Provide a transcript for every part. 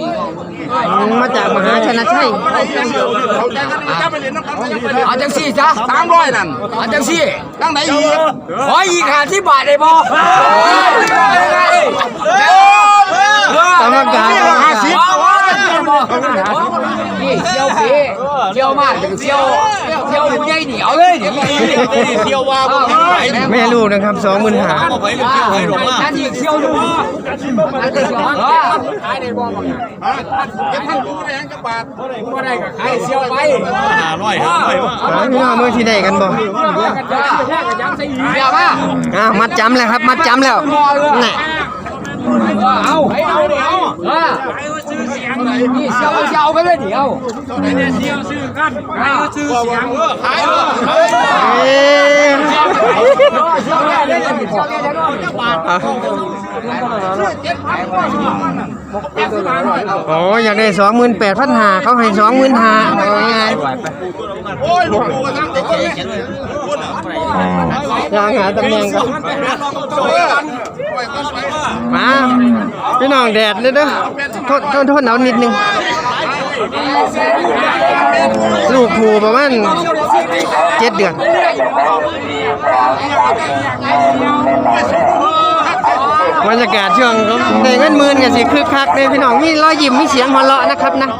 อืมมาจากมหาชนะชัยเอาจังสี่จ้ะสามร้อยนั่นเอาจังสี่ตั้งไหนอีกขออีกหาที่บาทได้บ่กรรมการห้าสิบนี่เชี่ยวปีเชี่ยวมากถึงเชี่ยวเชี่ยวใหญ่เหนียวเลยเดี๋ยวเที่ยวว่าผมแม่ลูกนะครับสองหมื่นหานั่นอีกเชี่ยวดู นั่นก็เชี่ยวขายได้บ่บางอย่างเก็บท่านรู้ได้ยังจักบาทบ่ได้ก็ขายเชี่ยวไปร้อยห้าร้อยหาพี่น้องมือที่ได้กันบ่เดี๋ยวมาอ่ามัดจำแล้วครับ มัดจำแล้วนี่เอาให้เอา เดี๋ยวเออนี่เชียวเชียวไปเลยเดี๋ยวขายเลยเอ้ยเชี่ยวเนี่ยเดี๋ยวเชี่ยวเนี่ยเดี๋ยวอะโอ้ยอยากได้สองหมื่นแปดพันหาเขาให้สองหมื่นหาเอาง่ายโอ้ยลูกกูก็ตั้งเด็กเลยๆลางหาตำแหน่งก่อนมาพี่น้องแดดเลยเด้อ ทษโทษโทษหนาวนิดนึง ลูกผูประมาณเจ็ดเดือนบรรยากาศช่วงเขาได้เงินมื่นกันสิคึกคักเลยพี่น้องมีรอยยิ้มมีเสียงหัวเราะนะครับนะ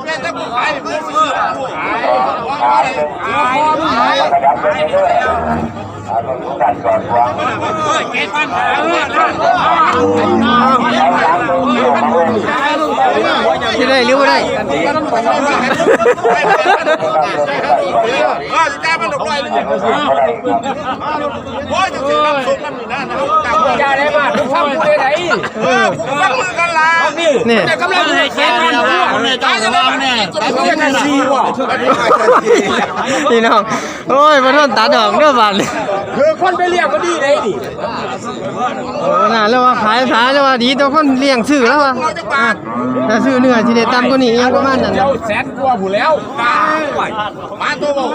ได้หรือว่าได้เออจะจ่ายมันดอกร้อยเลยโอ้ยจะสิน้ำซุปน้ำนี่นะนะจับอย่าได้มาทุกท่านพูดได้ไหนเออกูฟังมือกันละเนี่ยกำลังให้แค่นั้นนะตายจะได้แน่ตายจะได้ซีว่ะพี่น้องโอ้ยมาทนตาดอกเด้อบาดเลยคือคนไปเรียกก็ดีเลยดิโอ้น่าแล้วว่าขายสายแล้วว่าดีตัวคนเลี้ยงซื้อแล้วว่าอะถ้าซื้อเนื้อที่ได้ต่ำกว่านี้ยังประมาณนั้นเจ้าแสนกว่าผู้แล้วมาตัวบอก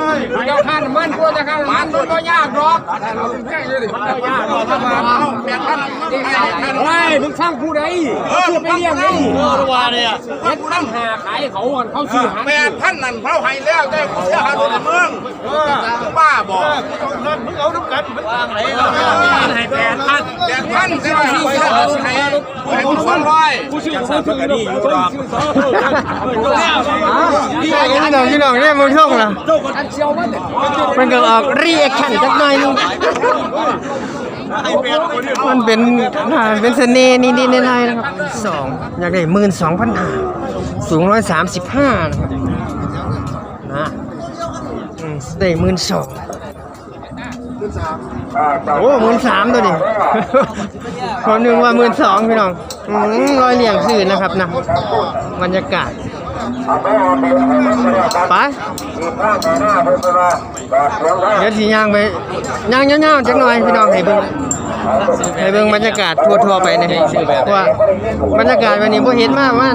เจ้าข้านมันกลัวจะข้านมันมันก็ยากหรอกยากหรอกจะมาแปดพันเฮ้ยมึงช่างผู้ใดพูดไปเรียกนี่เออว่าเนี่ยเฮ็ดตั้งหาขายเขาก่อนเขาซื้อหาแปดพันนั่นเขาให้แล้วแต่กูเสียหาโดนเมืองบ้าบอกมึงเอาน้ำกันมึงวางไหนให้แปดพันแปดพันใช่ไหมให้ให้ให้มึงสองร้อยพี่น้องพี่น้องพี่น้องเนี่ยมึงช่องละอันเชียวมันก็ออกรีแอคชั่นจักหน่อยนึงมันเป็นอ่าเป็นเสน่ห์นิดๆหน่อยๆนะครับสองอยากได้หมื่นสองพันห้าสูงร้อยสามสิบห้านะครับนะอืมได้หมื่นสองโอ้หมื่นสามตัวดิคนหนึ่งว่าหมื่นสองพี่น้อง อืมรอยเหลี่ยงสื่อนะครับนะบรรยากาศไปเดี๋ยวสีย่างไปย่างเงี้ยวๆจักหน่อยพี่น้องให้เบิ่งให้เบิ่งบรรยากาศทั่วๆไปนะว่าบรรยากาศวันนี้พอเห็นมากว่า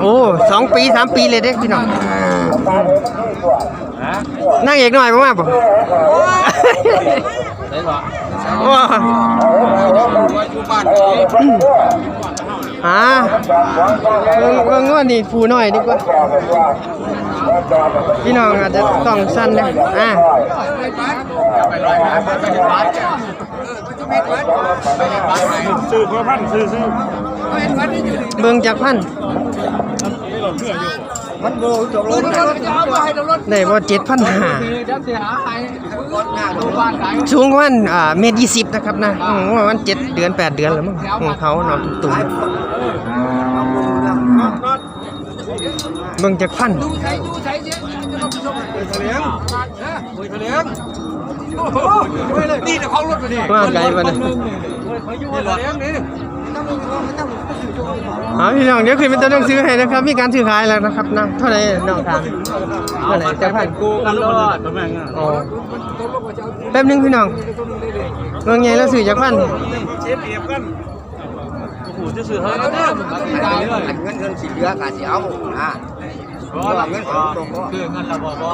โอ้สองปีสามปีเลยเด้พี่น้องนั่งเอกหน่อยบ่มาบ่ว้า อ่าเบิ่งเบิ่งว่านี่ฟูหน่อยดีกว่าพี่น้องอาจจะต้องสั้นนะอ่าเบิ่งจากพันได้บ่เจ็ดพัน ห้าจะเสียหายโรงพยาบาลขายสูงประมาณอ่าเมตรยี่สิบนะครับนะอืมประมาณเจ็ดเดือนแปดเดือนแล้วมั้งของเขาเนาะตุ้มๆเบิ่งจากพันใช้ดูใช้เยอะจะต้องชมเลี้ยงเลี้ยงนี่แต่ของรถไปดิว่าไกลปะเนี่ย อ๋อพี่น้องเดี๋ยวขึ้นเป็นตัวหนังสือให้นะครับ มีการซื้อขายแล้วนะครับนะเท่าไหร่น้องทางเท่าไหร่จะพันกูกันรอดอ๋อแป๊บหนึงพี่น้องเมืองใหญ่แล้วซื้อจากพันเงินเงินสิเหลือกะสิเอาอ่าเงินของตรงก็คือเงินระบบบ่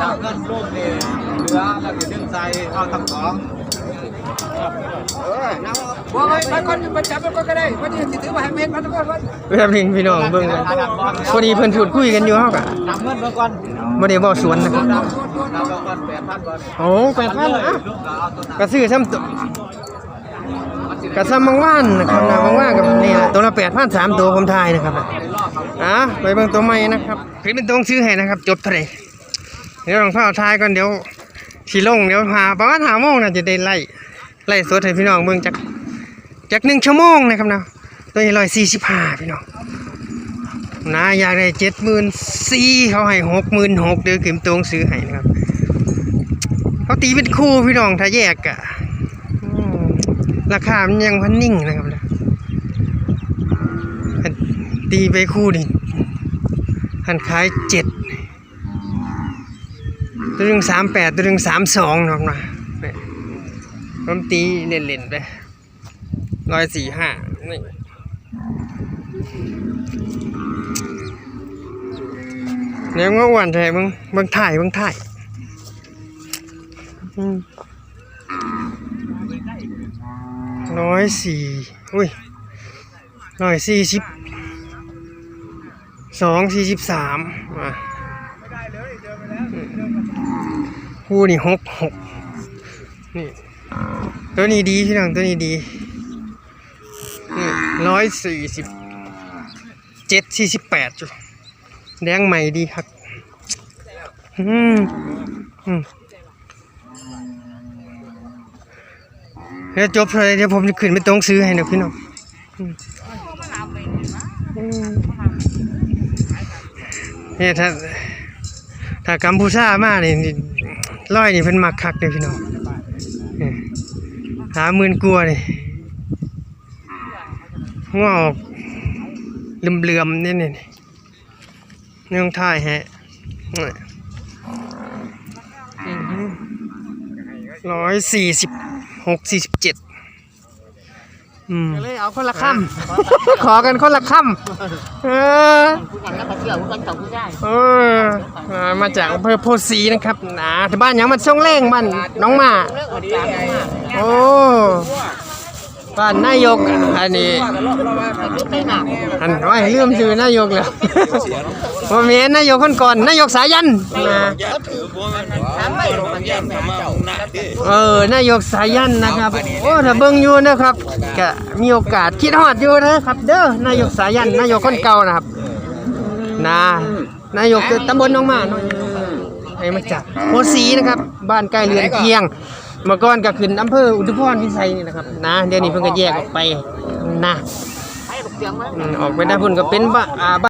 ถ้าเงินร่วมนี่เหลือแล้วก็ดึงใส่เอาทั้งของเออน้ำ บอกเลยไปก่อนจับไปก่อนก็ได้วันนี้สิถือว่าให้เม็ดมันก่อนวันแบบนี้พี่น้องเบิ่งกันพอดีเพิ่นพูดคุยกันอยู่เฮาก็นำเงินมาก่อนบ่ได้บ่สวนนะครับนำก่อนก่อนแปดพันก่อนโอ้8,000อะลูกก็เอาตัวนั้นก็ซื้อซ้ำตัวก็ซ้ำบางว่านนะครับนะบางว่านกับนี่แหละตัวละ8,000สามตัวผมทายนะครับอะไปเบิ่งตัวใหม่นะครับเพิ่นเป็นตัวซื้อให้นะครับจบเท่าไหร่เดี๋ยวลองเฝ้าทายก่อนเดี๋ยวสิลงเดี๋ยวหาประมาณ5โมงน่าจะได้ไล่ไล่สดให้พี่น้องเบิ่งจัก จัก1ชั่วโมงนะครับนะตัวนี้145พี่น้องนะอยากได้เจ็ดหมื่นสี่เขาให้หกหมื่นหกเดือนกิมตรงซื้อให้นะครับ เขาตีเป็นคู่พี่น้องถ้าแยกอะราคามันยังพันนิ่งนะครับนะตีไปคู่นี่หันขายเจ็ดตัวหนึ่งสามแปดตัวหนึ่งสามสองนะครับนะผมตีเล่นๆไป ร้อยสี่ห้านี่เลี้ยงว่าอ้วนแท้มึงเบิ่งถ่ายเบิ่งถ่ายร้อยสี่อุ้ยร้อยสี่สิบสองสี่สิบสามอะคู่นี่หกหกนี่ ตัวนี้ดีพี่น้องตัวนี้ดี ร้อยสี่สิบเจ็ดสี่สิบแปดจุแดงใหม่ดีครับอืมอืมเดี๋ยวจบเลยเดี๋ยวผมจะขึ้นไปตรงซื้อให้นะพี่น้องเนี่ยถ้าถ้ากัมพูชามาเนี่ยร้อยนี่เป็นมักคักเลยพี่น้องหาหมื่นกลัวาเลย หัวออกเหลื่อมๆนี่นี่เนื่องท่ายฮะร้อยสี่สิบหกสี่สิบเจ็ดอืมเลยเอาคนละคำขอกันคนละคำเออเอออ่ามาจากอำเภอโพธิ์ศรีนะครับนะที่บ้านหยังมันช่องเล่งบ้านน้องหมาโอ้ บ้านนายกอันนี้อันว่าให้ลืมชื่อนายกแล้วว่ามีนายกคนก่อนนายกสายันนะเออนายกสายันนะครับโอ้ถ้าเบิ่งอยู่นะครับก็มีโอกาสคิดฮอดอยู่นะครับ เด้อนายกสายันนายกคนเก่านะครับนะนายกตำบลหน้องหมาเนาะไอ้มาจากโพธิ์ศรีนะครับ บ้านใกล้เรือนเคียง เมื่อก่อนก็ขึ้นอำเภออุทุพรพิสัยนี่นะครับนะเดี๋ยวนี้เพิ่นก็แยกออกไปนะอืมออกไปได้พุ่นก็เป็นบ้าอ่า